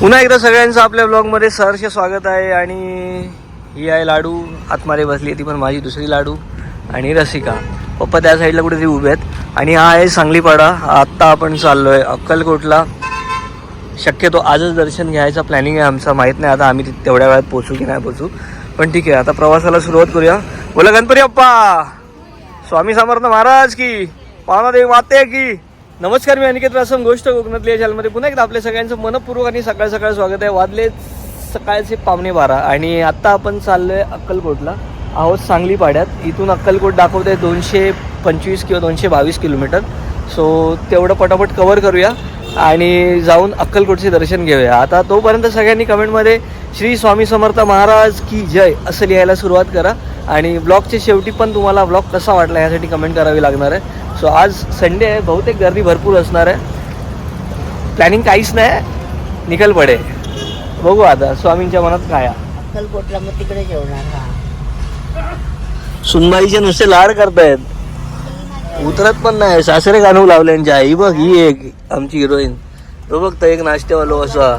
पुन्हा एकदा सगळ्यांचं आपल्या ब्लॉगमध्ये सहर्ष स्वागत आहे आणि ही आहे लाडू. आतमारे बसली ती पण माझी दुसरी लाडू आणि रसिका. पप्पा त्या साईडला कुठेतरी उभे आहेत. आणि हा आहे सांगलीपाडा. आत्ता आपण चाललो आहे अक्कलकोटला. शक्यतो आजच दर्शन घ्यायचा प्लॅनिंग आहे आमचा. माहीत नाही आता आम्ही तेवढ्या वेळात पोचू की नाही पोचू. पण ठीक आहे आता प्रवासाला सुरुवात करूया. बोला गणपती अप्पा. स्वामी समर्थ महाराज की. पावनादेवी माते की. नमस्कार मी अनिकेत रासम गोष्ट कोकणातली. या चॅनलमध्ये पुन्हा एकदा आपल्या सगळ्यांचं मनपूर्वक आणि सकाळ सकाळ स्वागत आहे. वादले सकाळचे पावणे बारा आणि आत्ता आपण चाललोय अक्कलकोटला. आहोत सांगली पाड्यात इथून अक्कलकोट दाखवते दोनशे पंचवीस किंवा दोनशे बावीस किलोमीटर. सो तेवढं पटापट कवर करूया आणि जाऊन अक्कलकोटचे दर्शन घेऊया. आता तोपर्यंत सगळ्यांनी कमेंटमध्ये श्री स्वामी समर्थ महाराज की जय असं लिहायला सुरुवात करा. आणि ब्लॉगच्या शेवटी पण तुम्हाला ब्लॉग कसा वाटला यासाठी कमेंट करावी लागणार आहे. सो आज संडे आहे. बहुतेक गर्दी भरपूर असणार आहे. प्लॅनिंग काहीच नाही. निकल पडे. बघू आता. स्वामींच्या मनात काय. अक्कलकोटला मग तिकडे जेवणार हा. सुनबाईचे नुसते लाड करतायत. उतरत पण नाही. सासरे गाणू लावल्यांच्या आई. बघ ही एक आमची हिरोईन. तो बघ तो एक नाश्तेवालो असा.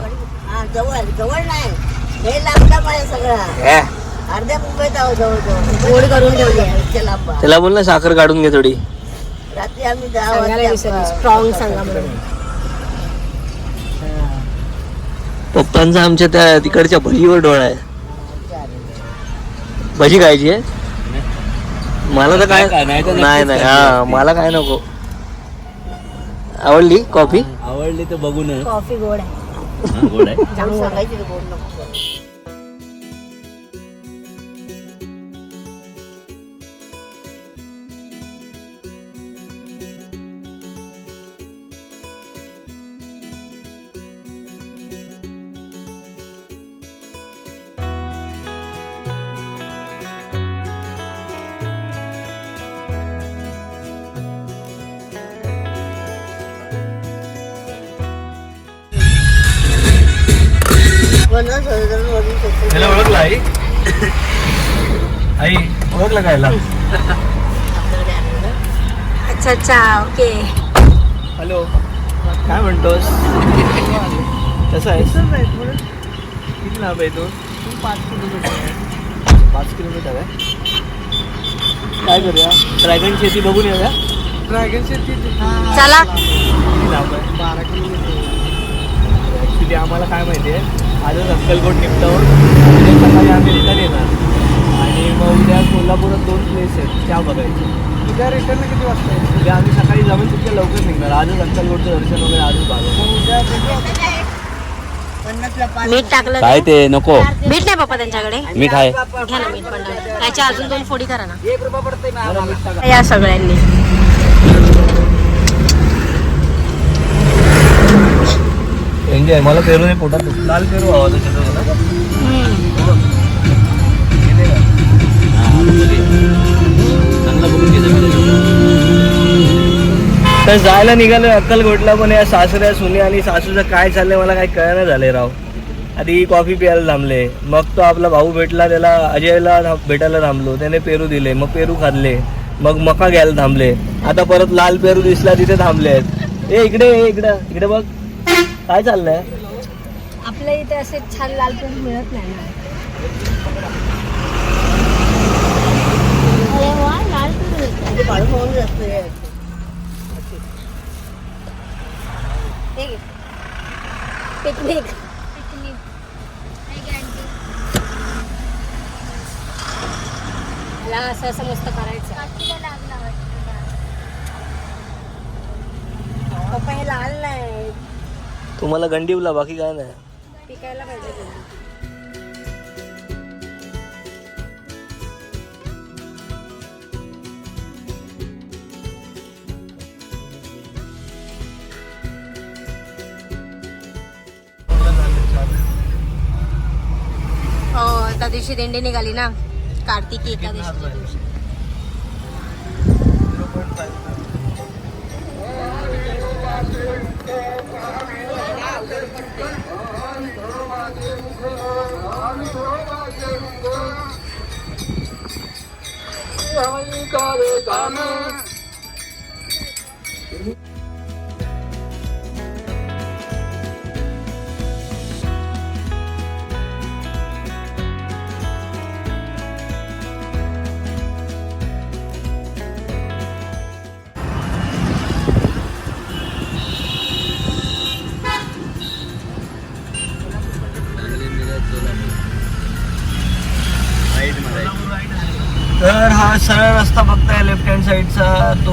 जवळ जवळ नाही. लांबला पाहिजे सगळा. अर्ध्या मुंबईत. त्याला बोल ना साखर काढून घे थोडी. रात्री आम्ही दहा स्ट्रॉंग सांगा पप्पांचा आमच्या त्या तिकडच्या भजीवर डोळा आहे. भजी खायची आहे? मला तर काय नाही नाही हा मला काय नको. आवडली कॉफी? आवडली तर बघू नये कॉफी गोड आहे. गोड आहे. सांगायची रे गोड नको. आई ओळखला काय. अच्छा अच्छा ओके. हॅलो. काय म्हणतोस? कसं आहे किती लांब आहे तो? पाच किलोमीटर पाच किलोमीटर आहे? काय करूया? ड्रॅगन शेती बघून येऊया? ड्रॅगन शेती चला. किती लांब आहे? बारा किलोमीटर ॲक्च्युली आम्हाला काय माहिती आहे? आजच अक्कलकोट उद्या सकाळी आम्ही रिटर्न येणार. मग उद्या कोल्हापुरात दोन प्लेस आहेत त्या बघायचे. उद्या रिटर्न किती वाजता उद्या आम्ही सकाळी जाऊन तितक्या लवकर निघणार. आजच अक्कलकोटचं दर्शन वगैरे आजच बघायचं उद्या पन्नासला पाच मीठ टाकलं काय ते नको. मीठ नाही पप्पा त्यांच्याकडे. मीठ आहे. घ्या ना मीठ पण. त्याच्या अजून दोन फोडी करा ना. मला मीठ टाका. या सगळ्यांनी. एन्जॉय मला पेरू नाही पोटात लाल पेरू हवा घे तर जायला निघालोय अक्कलकोटला पण या सासऱ्या सुने आणि सासूचं काय चाललंय मला काही कळणं झालंय राव. आधी कॉफी प्यायला थांबले. मग तो आपला भाऊ भेटला त्याला अजयला भेटायला थांबलो. त्याने पेरू दिले मग पेरू खाल्ले. मग मका घ्यायला थांबले. आता परत लाल पेरू दिसला तिथे थांबले आहेत. ए इकडे ए, इकडं इकडे बघ. काय चाललंय? आपल्या इथे असे छान लाल पेन मिळत नाही ना अरे वा लाल पेन ते पाडून होऊन जातं. हे. पिकनिक. मला असं असं मस्त करायचं. पप्पा हे लाल नाही. तुम्हाला गंडीवला बाकी काय नाही. पिकायला पाहिजे एकादशी दिंडी निघाली ना. कार्तिकी एकादशी. दिवशी कामे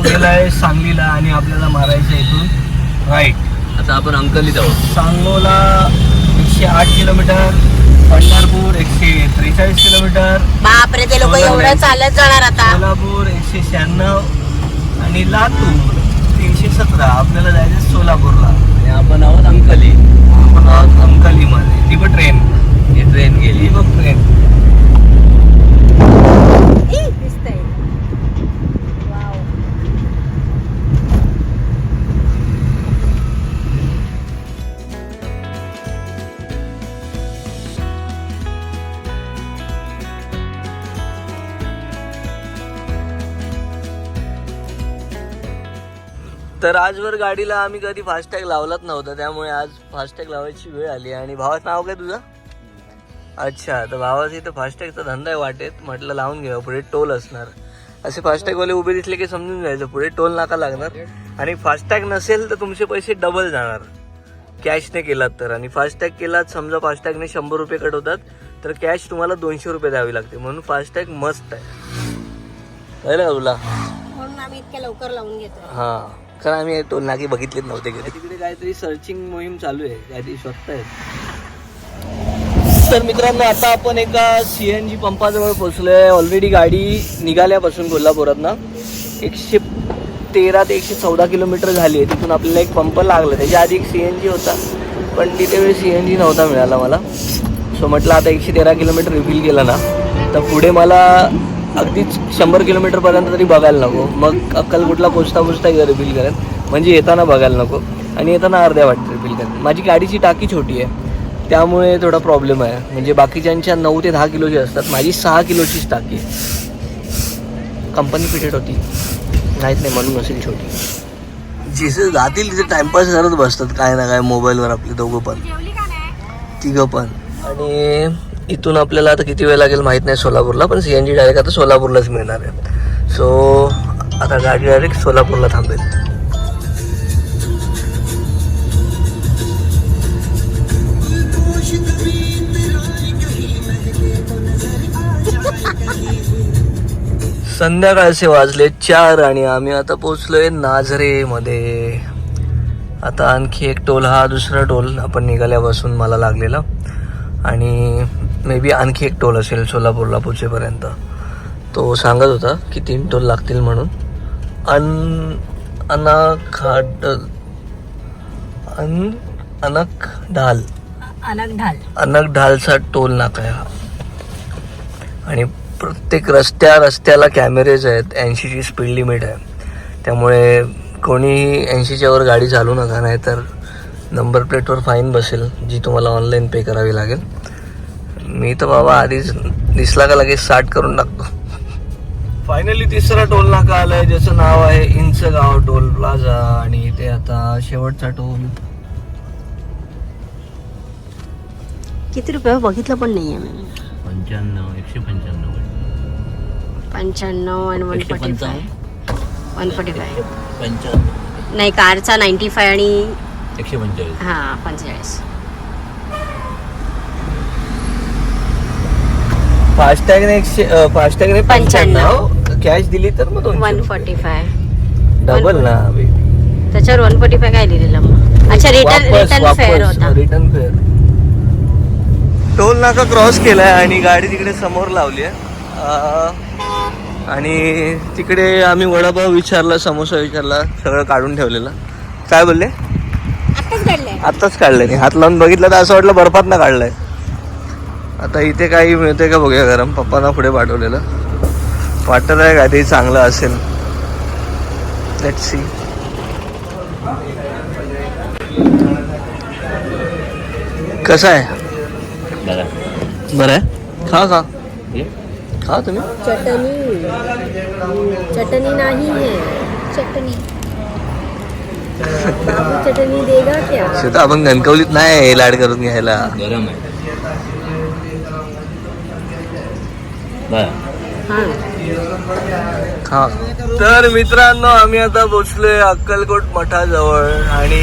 तो गेलाय सांगलीला आणि आपल्याला मारायचा इथून. राईट आता आपण अंकलीत आहोत. सांगोला एकशे आठ किलोमीटर पंढरपूर एकशे त्रेचाळीस किलोमीटर बापरे ते लोक एवढं चालत जाणार आता. सोलापूर एकशे शहाण्णव आणि लातूर तीनशे सतरा. आपल्याला जायचं सोलापूरला. आणि आपण आहोत अंकली. आपण आहोत अंकलीमध्ये. ती पण ट्रेन ही ट्रेन गेली. ही बघ ट्रेन तर आजवर गाडीला आम्ही कधी फास्टॅग लावलाच नव्हता त्यामुळे आज फास्टॅग लावायची वेळ आली. आणि भावाचं नाव काय तुझं? अच्छा तर भावाचं इथं फास्टॅगचा धंदा आहे वाटेत. म्हटलं लावून घ्यावं पुढे टोल असणार. असे फास्टॅगवाले उभे दिसले की समजून जायचं पुढे टोल नाका लागणार. आणि फास्टॅग नसेल तर तुमचे पैसे डबल जाणार. कॅशने केलात तर. आणि फास्टॅग केलात समजा फास्टॅगने शंभर रुपये कट होतात तर कॅश तुम्हाला दोनशे रुपये द्यावी लागते. म्हणून फास्टॅग मस्त आहे. कळलं का तुला? म्हणून आम्ही इतक्या लवकर लावून घेतो हा. कारण आम्ही टोल नाके बघितलेच नव्हते तिकडे काहीतरी सर्चिंग मोहीम चालू आहे काहीतरी शोधतायत तर मित्रांनो आता आपण एका सी एन जी पंपाजवळ पोहोचलोय. ऑलरेडी गाडी निघाल्यापासून कोल्हापुरात ना एकशे तेरा ते एकशे चौदा किलोमीटर झाली आहे. तिथून आपल्याला एक पंप लागला. त्याच्या आधी एक सी एन जी होता पण तिथे वेळी सी एन जी नव्हता मिळाला मला. सो म्हटलं आता एकशे तेरा किलोमीटर रिफिल केलं ना तर पुढे मला अगदीच शंभर किलोमीटरपर्यंत तरी बघायला नको. मग अक्कलकोटला पोचता पोचता रिफिल करेन. म्हणजे येताना बघायला नको. आणि येताना अर्ध्या वाटत रिफिल करेन. माझी गाडीची टाकी छोटी आहे. त्यामुळे थोडा प्रॉब्लेम आहे. म्हणजे बाकीच्यांच्या नऊ ते दहा किलोची असतात. माझी सहा किलोचीच टाकी आहे. कंपनी फिटेड होती. माहीत नाही म्हणून असेल छोटी. जिथे जातील तिथे टाइमपास करत बसतात. काय ना काय मोबाईलवर आपले दोघं पण. तिघं पण. आणि इथून आपल्याला आता किती वेळ लागेल माहीत नाही सोलापूरला पण सी एन जी डायरेक्ट आता सोलापूरलाच मिळणार आहे. सो आता गाडी डायरेक्ट सोलापूरला थांबेल. संध्याकाळचे वाजले चार आणि आम्ही आता पोचलोय नाझरेमध्ये. आता आणखी एक टोल हा दुसरा टोल आपण निघाल्यापासून मला लागलेला. आणि मे बी आणखी एक टोल असेल सोलापूरला पोचेपर्यंत तो सांगत होता की तीन टोल लागतील म्हणून. अन अनाखाड अन अनक ढाल अलग ढाल अनक ढालचा टोल नाका आहे हा. आणि प्रत्येक रस्त्या रस्त्याला कॅमेरेज आहेत ऐंशीची स्पीड लिमिट आहे. त्यामुळे कोणीही ऐंशीच्या वर गाडी चालू नका नाही तर नंबर प्लेटवर फाईन बसेल जी तुम्हाला ऑनलाईन पे करावी लागेल. मी तर बाबा आधीच दिसला का लगेच स्टार्ट करून टाकतो. फायनली तिसरा टोल नाका आलाय ज्याचं नाव आहे इंचगाव टोल प्लाझा. आणि इथे आता शेवटचा टोल किती रुपये? बघितलं पण नाहीये मी. पंच्याण्णव एकशे पंच्याण्णव पंच्याण्णव आणि one forty five one forty five पंच्याण्णव नाही कारचा नाईन्टी फाय आणि एकशे पंचेचाळीस हा पंचेचाळीस. फास्टॅगने एकशे फास्टॅगने पंच्याण्णव. कॅश दिली तर मग वन फोर्टी फाय डबल ना त्याच्यावर वन फोर्टी फाय काय लिहिलेलं मग? अच्छा रिटर्न रिटर्न फेअर होता. रिटर्न फेअर टोल नाका क्रॉस केलाय आणि गाडी तिकडे समोर लावली आहे. आणि तिकडे आम्ही वडापाव विचारला समोसा विचारला सगळं काढून ठेवलेलं. काय बोलले? आत्ताच काढलंय. नाही हात लावून बघितलं तर असं वाटलं बर्फात ना काढलंय. आता इथे काही मिळते का बघूया गरम? पप्पांना पुढे पाठवलेलं. वाटत आहे का ते चांगलं असेल. लेट सी कसं आहे? बरं. आहे? खा खा. हे? खा तुम्ही. चटणी. चटणी नाही है चटणी. बाबू चटणी देगा क्या शेता आपण कणकवलीत नाही लाड करून घ्यायला. गरम आहे. हा हा तर मित्रांनो आम्ही आता पोचलोय अक्कलकोट मठाजवळ आणि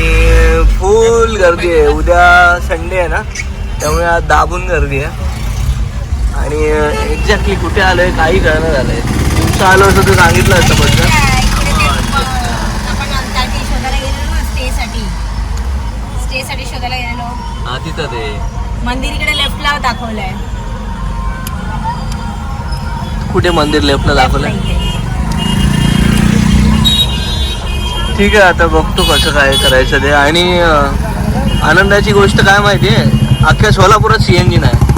फुल गर्दी आहे. उद्या संडे आहे ना त्यामुळे आज दाबून गर्दी आहे. आणि एक्झॅक्टली कुठे आलोय काही कळणं झालंय. आमचं आलो असं तू सांगितलं असतं बद्दल आपण अंतरती शोधायला गेलेलो ना स्टे साठी स्टे साठी शोधायला गेलेलो हा तिथं ते. मंदिर इकडे लेफ्टला दाखवलंय. कुठे मंदिर लेफ्टला दाखवलं नाहीये. ठीक आहे आता बघतो कसं काय करायचं ते. आणि आनंदाची गोष्ट काय माहिती आहे? अख्ख्या सोलापुरात सी एन जी नाही.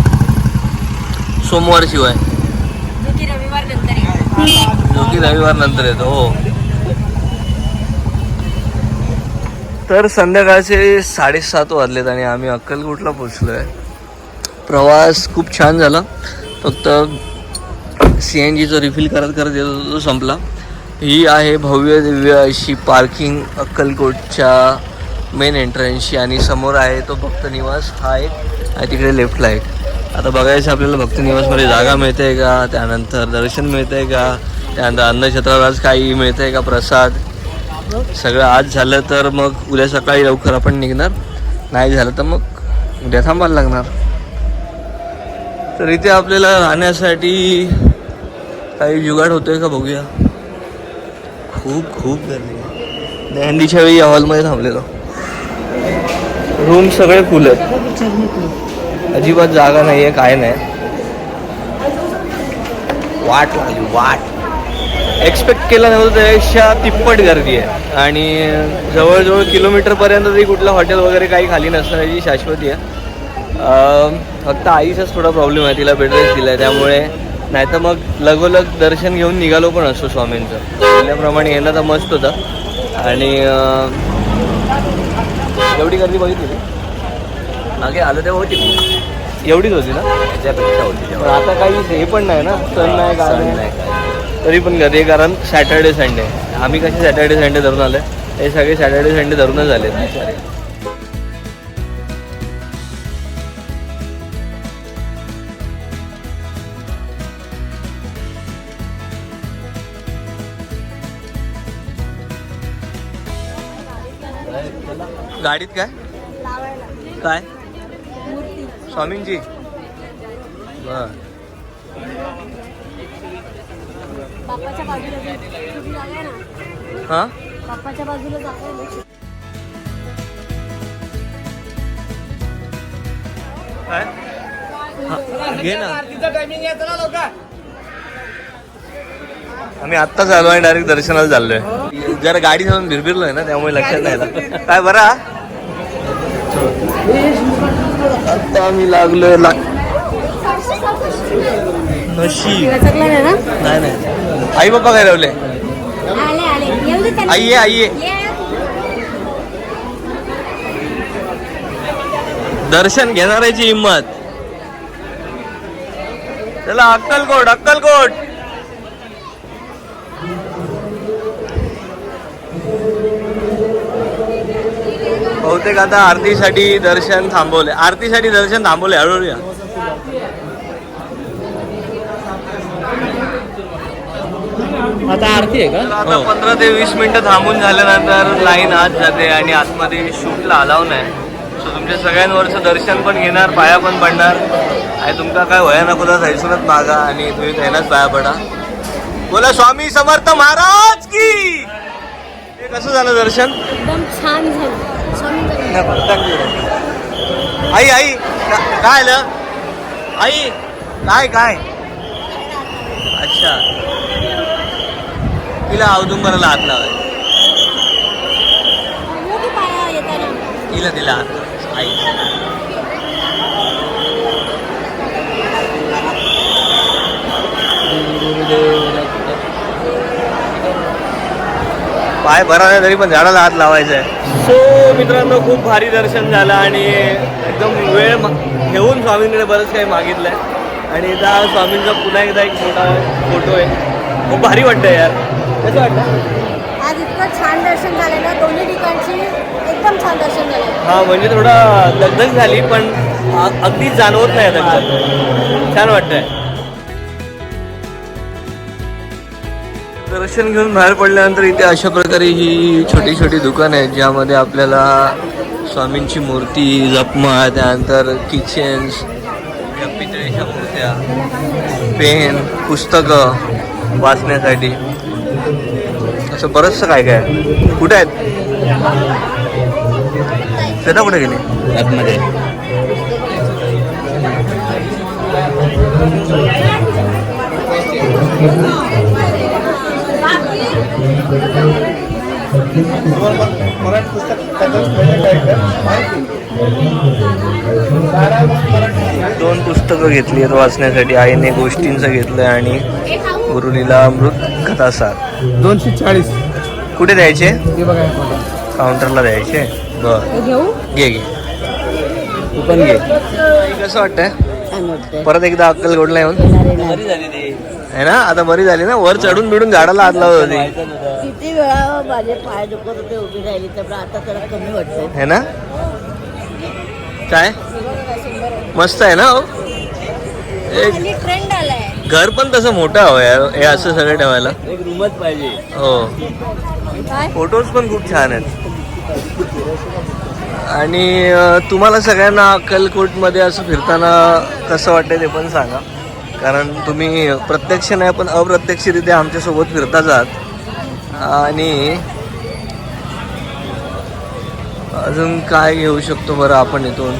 सोमवार शिवाय जो की रविवार नंतर येतो हो. तर संध्याकाळचे साडेसात वाजलेत आणि आम्ही अक्कलकोटला पोचलो आहे प्रवास खूप छान झाला. फक्त सी एन जीचं रिफिल करत करत येत होतो तो संपला. ही आहे भव्य दिव्य अशी पार्किंग अक्कलकोटच्या मेन एंट्रन्सची आणि समोर आहे तो भक्त निवास हा एक आणि तिकडे लेफ्टला एक. आता बघायचं आपल्याला भक्त निवासमध्ये जागा मिळते का त्यानंतर दर्शन मिळते का त्यानंतर अन्नछत्रावर काही मिळते का प्रसाद? सगळं आज झालं तर मग उद्या सकाळी लवकर आपण निघणार. नाही झालं तर मग उद्या थांबायला लागणार. तर इथे आपल्याला राहण्यासाठी काही जुगाड होतोय का बघूया. खूप खूप गर्दी आहे. दहंडीच्या वेळी या हॉलमध्ये थांबलेलो. रूम सगळे फुल आहेत. अजिबात जागा नाही आहे काय नाही. वाट लागली वाट. एक्सपेक्ट केलं नव्हतं त्यापेक्षा तिप्पट गर्दी आहे. आणि जवळजवळ किलोमीटरपर्यंत तरी कुठलं हॉटेल वगैरे काही खाली नसण्याची शाश्वती आहे. फक्त आईचाच थोडा प्रॉब्लेम आहे तिला बेड रेस्ट दिला आहे त्यामुळे नाही तर मग लगोलग दर्शन घेऊन निघालो पण असतो स्वामींचं. त्याप्रमाणे गेलं तर मस्त होतं. आणि एवढी गर्दी बघितली. मागे आलं तेव्हा होती. एवढीच होती ना? त्यापेक्षा होती पण आता काही हे पण नाही ना? सण नाही काय नाही. तरी पण आहे कारण सॅटर्डे संडे आम्ही कसे सॅटर्डे संडे धरून आले हे सगळे सॅटर्डे संडे धरूनच आले गाडीत काय? काय? स्वामींची? बर. बाजूला जागा ना. हा? बाप्पाच्या बाजूला जागा आहे ना काय? हा, घे ना. आम्ही आत्ताच आलो आणि डायरेक्ट दर्शनाला चाललोय. जरा गाडी जाऊन भिरभिरलोय ना त्यामुळे लक्षात नाही आलं. काय बरा आता आम्ही लागलोय ला नशीब. रचकला नाही ना? नाही नाही. आई दे त्यांना. आई ये. आई. दर्शन घेणाऱ्याची हिंमत. चला अक्कलकोट अक्कलकोट. बहुतेक आता आरतीसाठी दर्शन थांबवले. आरतीसाठी दर्शन थांबवले हळूहळू आता आरती आहे तर आता पंधरा ते वीस मिनिटं थांबून झाल्यानंतर लाईन आत जाते आणि आतमध्ये शूटला अलाव नाही. सो तुमच्या सगळ्यांवरचं दर्शन पण घेणार पाया पण पडणार. आणि तुमका काय वया नको तर थैसूनच मागा आणि तुम्ही त्यांनाच पाया पडा. बोला स्वामी समर्थ महाराज की! हे कसं झालं दर्शन? एकदम छान झालं. स्वामी आई आई का- काय आलं? आई काय काय? अच्छा. तिला औदुंबराला हात लावाय तिला तिला हात लावायचा. आई. पाय भरा नाही तरी पण झाडाला हात लावायचा आहे सो मित्रांनो खूप भारी दर्शन झालं आणि एकदम वेळ घेऊन स्वामींकडे बरंच काही मागितलं आहे आणि त्या स्वामींचा पुन्हा एकदा एक मोठा फोटो आहे. खूप भारी वाटतं यार. कसं वाटतं आज इतकं छान दर्शन झालं ना दोन्ही ठिकाणची एकदम छान दर्शन झालं हा म्हणजे थोडा दगदग झाली पण अ- अगदी जाणवत नाही दगदग छान वाटतंय. दर्शन घेऊन बाहेर पडल्यानंतर इथे अशा प्रकारे ही छोटी छोटी दुकान आहेत ज्यामध्ये आपल्याला स्वामींची मूर्ती जपमा त्यानंतर किचन्स पितळेच्या मूर्त्या पेन पुस्तकं वाचण्यासाठी. असं बरंचसं काय काय? आहे. कुठे आहेत? श्वेता कुठे गेली? आतमध्ये. दोन पुस्तकं घेतली आहेत वाचण्यासाठी. आईने गोष्टींचं घेतलंय आणि गुरुलीला अमृत कथासार दोनशे चाळीस. कुठे द्यायचे? हे बघा काउंटरला द्यायचे? बर. घेऊ? घे घे. तू पण घे. कसं वाटतंय? परत एकदा अक्कलकोटला येऊन. बरी झाली ती आहे ना? आता बरी झाली ना? वर चढून बिडून झाडाला हात लावत होती. वेळा माझे पाय दुखत होते उभी राहिली तर आता जरा कमी वाटतंय. है ना? काय? मस्त आहे ना हो? एक ट्रेंड आलाय. घर पण तसं मोठं हवं यार हे असं सगळं ठेवायला. एक रूमच पाहिजे. हो. फोटोज पण खूप छान आहेत. आणि तुम्हाला सगळ्यांना अक्कलकोटमध्ये असं फिरताना कसं वाटतं ते पण सांगा. कारण तुम्ही प्रत्यक्ष नाही पण अप्रत्यक्षरित्या आमच्यासोबत फिरताच आहात. आणि अजून काय घेऊ शकतो बरं आपण इथून?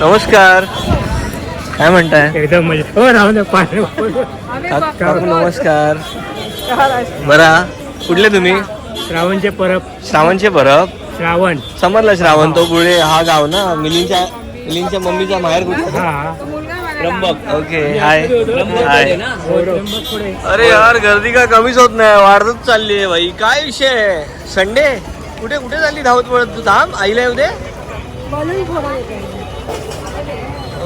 नमस्कार. काय म्हणताय? एकदम मजा हो नमस्कार. बरा. कुठले तुम्ही? श्रावणचे परब. श्रावणचे बरं श्रावण. समजलं श्रावण तो पुढे हा गाव ना मिलींच्या मिलींच्या मम्मीचा माहेर कुठे? हा. त्र्यंबक. ओके हाय हाय हो. अरे यार गर्दी काय कमीच होत नाही? वाढतच चालली आहे भाई. काय विषय आहे? संडे? कुठे कुठे चालली धावत पडत तू थांब आईला येऊ दे.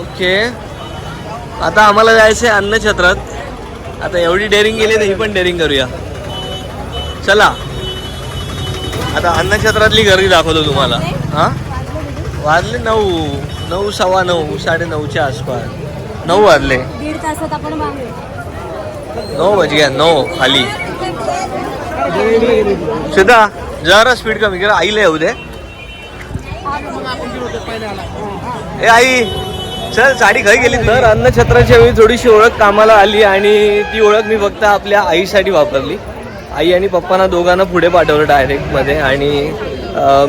ओके. आता आम्हाला जायचंय अन्नछत्रात आता एवढी डेअरिंग गेली तर ही पण डेअरिंग करूया. चला. आता अन्नछत्रातली गर्दी दाखवतो तुम्हाला. हा? वाजले नऊ. नऊ सव्वा नऊ साडे नऊच्या आसपास. नऊ वाजले. दीड तासात आपण मागू नऊ वाज गया नऊ खाली. सुद्धा जरा स्पीड कमी करा आईला येऊ दे. ए आई चल साडी खाई गेली तर अन्नछत्राच्या वेळी थोडीशी ओळख कामाला आली आणि ती ओळख मी फक्त आपल्या आईसाठी वापरली. आई आणि पप्पांना दोघांना पुढे पाठवलं डायरेक्टमध्ये आणि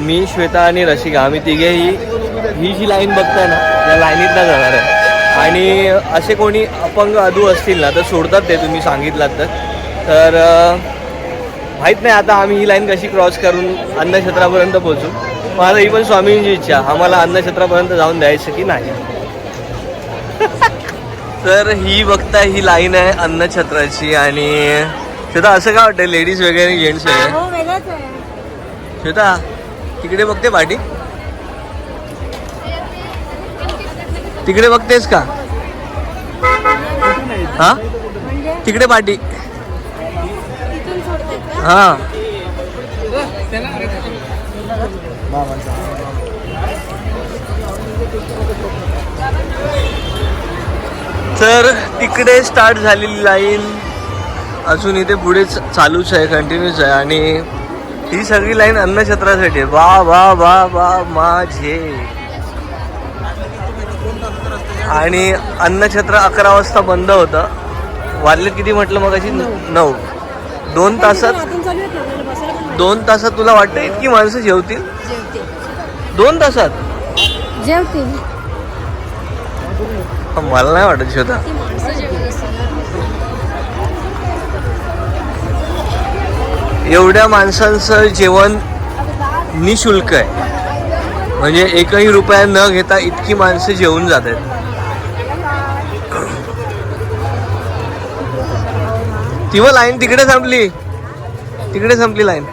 मी श्वेता आणि रसिका आम्ही तिघेही ही जी लाईन बघताय ना या लाईनीतला जाणार आहे. आणि असे कोणी अपंग अधू असतील ना तर सोडतात ते तुम्ही सांगितलात तर. तर माहीत नाही आता आम्ही ही लाईन कशी क्रॉस करून अन्नछत्रापर्यंत पोहोचू. माझा ही पण स्वामींची इच्छा आम्हाला अन्नछत्रापर्यंत जाऊन द्यायचं की नाही? तर ही बघता ही लाईन आहे अन्नछत्राची आणि श्वेता असं काय वाटतं लेडीज वगैरे जेंट्स वगैरे? हो श्वेता तिकडे बघते पाठी तिकडे बघतेस का? हा? तिकडे पाठी हा. तर तिकडे स्टार्ट झालेली लाईन अजून इथे पुढे चालूच आहे कंटिन्यूच आहे. आणि ही सगळी लाईन अन्नछत्रासाठी वा वा वा वा माझे. आणि अन्नछत्र अकरा वाजता बंद होतं. वाजले किती म्हटलं मग अशी नऊ. दोन तासात दोन तासात तुला वाटतं इतकी माणसं जेवतील? दोन तासात? जेवतील. मला नाही वाटत श्वेता एवढ्या माणसांचं जेवण निशुल्क आहे. म्हणजे एकही रुपया न घेता इतकी माणसं जेवून जात आहेत ती व लाईन तिकडे संपली. तिकडे संपली लाईन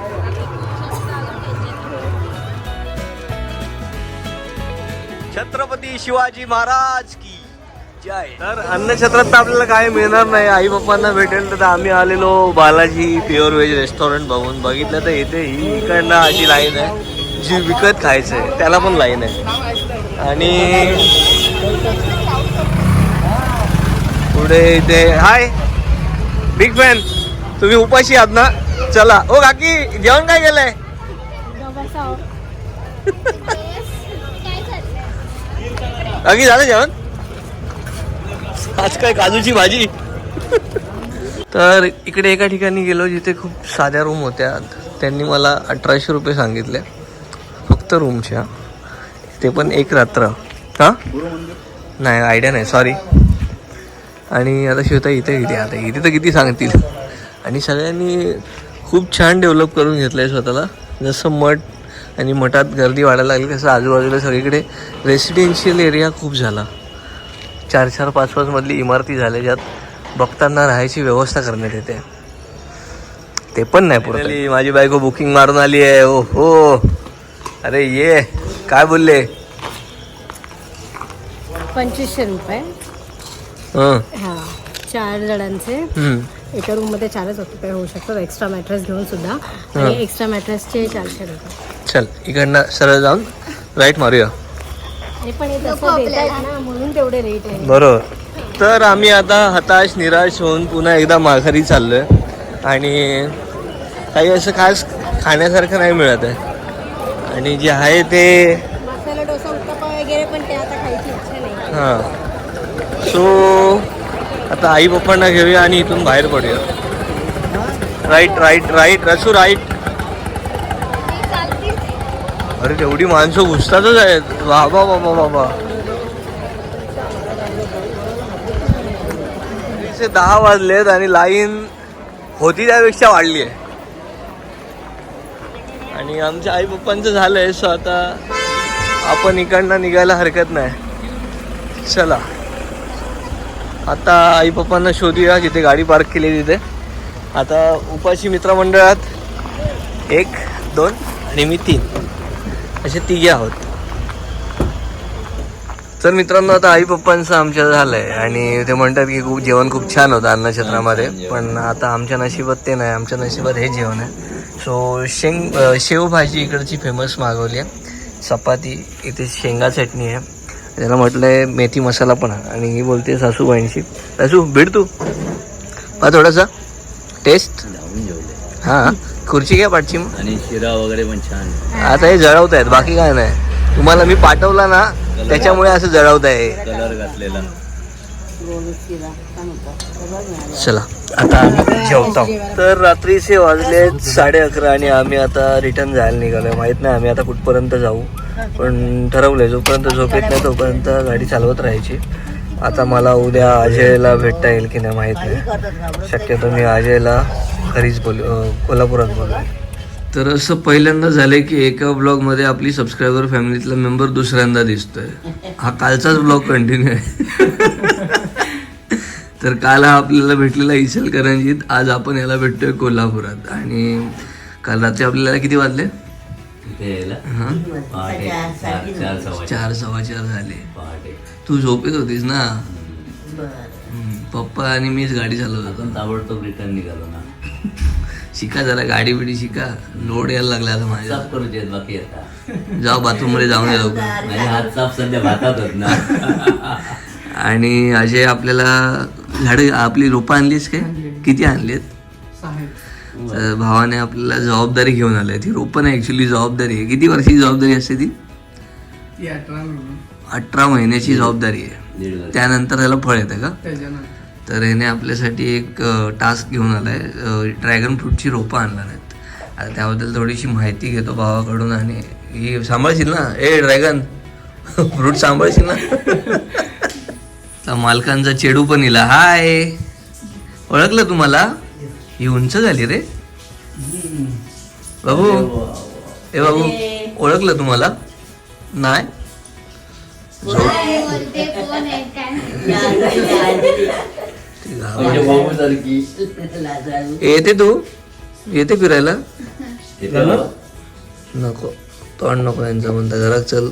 छत्रपती शिवाजी महाराज की जय. तर अन्नछत्रात तर आपल्याला काय मिळणार नाही. आई बाप्पांना भेटेल तर आम्ही आलेलो. बालाजी प्युअर व्हेज रेस्टॉरंट बघून बघितलं तर इथे ही इकडनं अशी लाईन आहे जी विकत खायचं आहे. त्याला पण लाईन आहे. आणि पुढे इथे हाय बिग फॅन तुम्ही उपाशी आहात ना? चला. ओ काकी जेवण काय गेलंय काकी झालं जेवण? आज काय काजूची भाजी? तर इकडे एका ठिकाणी गेलो जिथे खूप साध्या रूम होत्या. त्यांनी मला अठराशे रुपये सांगितले. फक्त रूमच्या ते पण एक रात्र. हां? नाही आयडिया नाही. सॉरी आणि आता शिवता इथे किती आता इथे तर किती सांगतील. आणि सगळ्यांनी खूप छान डेव्हलप करून घेतलं आहे स्वतःला. जसं मठ आणि मठात गर्दी वाढायला लागली तसं आजूबाजूला सगळीकडे रेसिडेन्शियल एरिया खूप झाला. चार चार पाच पाच मधली इमारती झाल्या ज्यात भक्तांना राहायची व्यवस्था करण्यात येते. ते पण नाही पुरत. माझी बायको बुकिंग मारून आली आहे. ओ हो अरे ये काय बोलले? पंचवीसशे रुपये. हं. हा चार जणांचे. एका रूममध्ये चारच ऑक्युपाय होऊ शकतात एक्स्ट्रा मॅट्रेस घेऊन सुद्धा. आणि एक्स्ट्रा मॅट्रेसचे चारशे रुपये. चल इकडनं सरळ जाऊन राईट मारूया. आणि पण हे तसं देतायत ना म्हणून तेवढे रेट आहे. बरोबर. तर आम्ही आता हताश निराश होऊन पुन्हा एकदा माघारी चाललोय. आणि काही असं खास खाण्यासारखं नाही मिळत आहे. आणि जे आहे ते मसाला डोसा उत्तप्पा वगैरे पण ते आता खायची इच्छा नाही. हां. सो आता आई पप्पांना घेऊया आणि इथून बाहेर पडूया. राईट राईट राईट रसू राईट अरे तेवढी माणसं घुसतातच आहेत. बाबा बाबा बाबा रात्रीचे दहा वाजलेत आणि लाईन होती त्यापेक्षा वाढली आहे आणि आमच्या आई पप्पांचं झालंय सो आता आपण इकडनं निघायला हरकत नाही. चला. आता आई पप्पांना शोधूया जिथे गाडी पार्क केली तिथे. आता उपाशी मित्रमंडळात एक दोन आणि मी तीन. असे तिघे आहोत. तर मित्रांनो आता आई पप्पांचं आमच्या झालंय आणि ते म्हणतात की खूप जेवण खूप छान होतं अन्नक्षेत्रामध्ये पण आता आमच्या नशिबात ते नाही. आमच्या नशिबात हे जेवण आहे. सो शेंग शेवभाजी इकडची फेमस मागवली आहे. चपाती इथे शेंगा चटणी आहे. त्याला म्हटलंय मेथी मसाला पण आणि. ही बोलते सासूबाईंशी सासू भेट तू? पा थोडासा. टेस्ट हां. खुर्ची घ्या पाठची. आणि शिरा वगैरे पण छान. आता हे जळवत आहेत बाकी काय नाही. तुम्हाला मी पाठवला ना त्याच्यामुळे असं जळवत आहे कलर घातलेला. चला आता आम्ही जेवतो. तर रात्रीचे वाजले साडे अकरा आणि आम्ही आता रिटर्न जायला निघालोय. माहीत नाही आम्ही आता कुठपर्यंत जाऊ. पण ठरवलं आहे जोपर्यंत झोपेत नाही तोपर्यंत गाडी चालवत राहायची. आता मला उद्या अजयला भेटता येईल की नाही माहीत नाही. शक्यतो मी अजयला घरीच बोल कोल्हापुरात बोलू. तर असं पहिल्यांदा झालंय की एका ब्लॉगमध्ये आपली सबस्क्रायबर फॅमिलीतला मेंबर दुसऱ्यांदा दिसतोय. हा कालचाच ब्लॉग कंटिन्यू आहे. तर काल हा आपल्याला भेटलेला इचलकरंजीत आज आपण याला भेटतोय कोल्हापुरात. आणि काल रात्री आपल्याला किती वाजले? चार सव्वा चार. झाले. तू झोपेत होतीस ना? पप्पा आणि मीच गाडी चालवत होतो. आपण ताबडतोब रिटर्न निघालो ना. शिका जरा गाडी बिडी शिका. लोड यायला लागला आता माझ्या. साफ बाकी आता. जाऊ बाथरूममध्ये जाऊन या लवकर आणि हात साफ सध्या भातातच ना. आणि अजय आपल्याला झाडं आपली रोपं आणलीस काय? किती आणलीत? भावाने आपल्याला जबाबदारी घेऊन आली ती रोपं नाही ऍक्च्युली जबाबदारी आहे. किती वर्षाची जबाबदारी असते ती? अठरा महिन्याची जबाबदारी आहे. त्यानंतर त्याला फळ येतं का? तर ह्याने आपल्यासाठी एक टास्क घेऊन आलाय. ड्रॅगन फ्रूटची रोपं आणणार आहेत. आता त्याबद्दल थोडीशी माहिती घेतो भावाकडून आणि ही सांभाळशील ना? ए ड्रॅगन फ्रूट सांभाळशील ना? तर मालकांचा चेडू पण इला. हाय ओळखलं तुम्हाला? ही उंच झाली रे. बाबू ए बाबू ओळखलं तुम्हाला? नाही? येते तू? येते फिरायला. नको तोंड नको यांचं म्हणता घरात चल.